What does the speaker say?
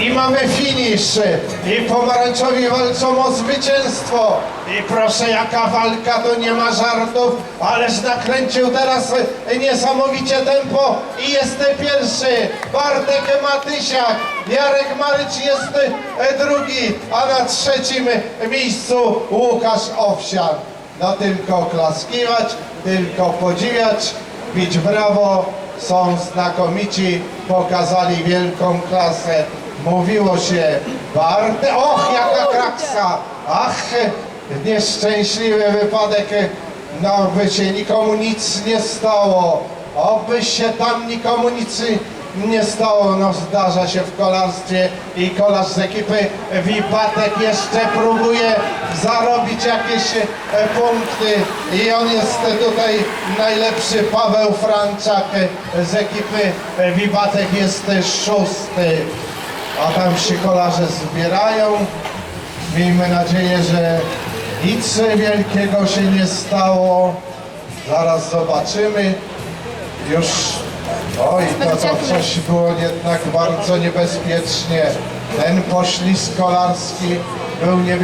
I mamy finisz. I pomarańczowi walczą o zwycięstwo. I proszę, jaka walka, to nie ma żartów. Ależ nakręcił teraz niesamowicie tempo i jest pierwszy. Bartek Matysiak, Jarek Maryć jest drugi, a na trzecim miejscu Łukasz Owsiak. No tylko klaskiwać, tylko podziwiać, bić brawo, są znakomici, pokazali wielką klasę. Mówiło się, Barte, och jaka kraksa, ach, nieszczęśliwy wypadek, no by się nikomu nic nie stało, oby się tam nikomu nic nie stało, no zdarza się w kolarstwie i kolarz z ekipy Wipatek jeszcze próbuje zarobić jakieś e, punkty. I on jest tutaj najlepszy, Paweł Franczak e, z ekipy Wipatek jest szósty, a tam się kolarze zbierają, miejmy nadzieję, że nic wielkiego się nie stało, zaraz zobaczymy, już Oj, to, to coś było jednak bardzo niebezpiecznie. Ten poślizg kolarski był niebezpieczny.